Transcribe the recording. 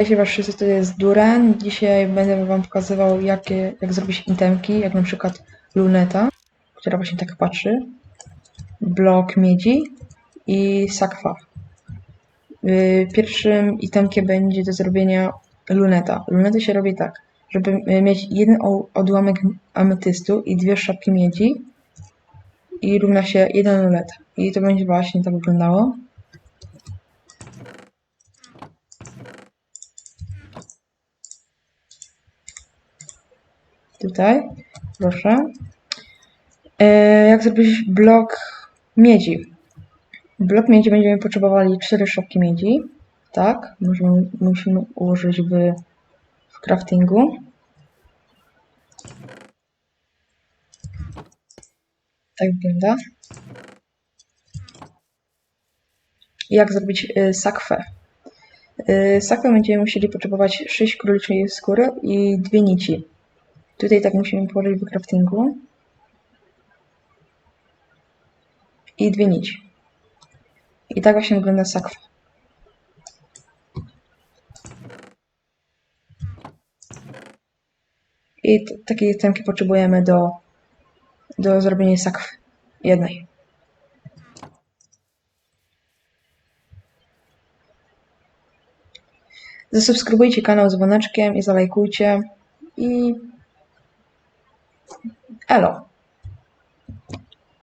Cześć was wszyscy, to jest Duran. Dzisiaj będę wam pokazywał jakie, jak zrobić itemki, jak na przykład luneta, która właśnie tak patrzy, blok miedzi i sakwa. Yy, Pierwszym itemkiem będzie do zrobienia luneta. Lunety się robi tak, żeby y, mieć jeden odłamek ametystu i dwie sztabki miedzi i równa się jeden lunet. I to będzie właśnie tak wyglądało. Tutaj, proszę. E, jak zrobić blok miedzi? Blok miedzi będziemy potrzebowali cztery sztabki miedzi. Tak, możemy, musimy ułożyć w, w craftingu. Tak wygląda. Jak zrobić y, sakwę? Y, sakwę będziemy musieli potrzebować 6 króliczej skóry i dwie nici. Tutaj tak musimy położyć w craftingu. I dwie nici. I tak właśnie wygląda sakwa. I t- takiej temki potrzebujemy do, do zrobienia sakwy. Jednej. Zasubskrybujcie kanał z dzwoneczkiem i zalajkujcie. I Alors,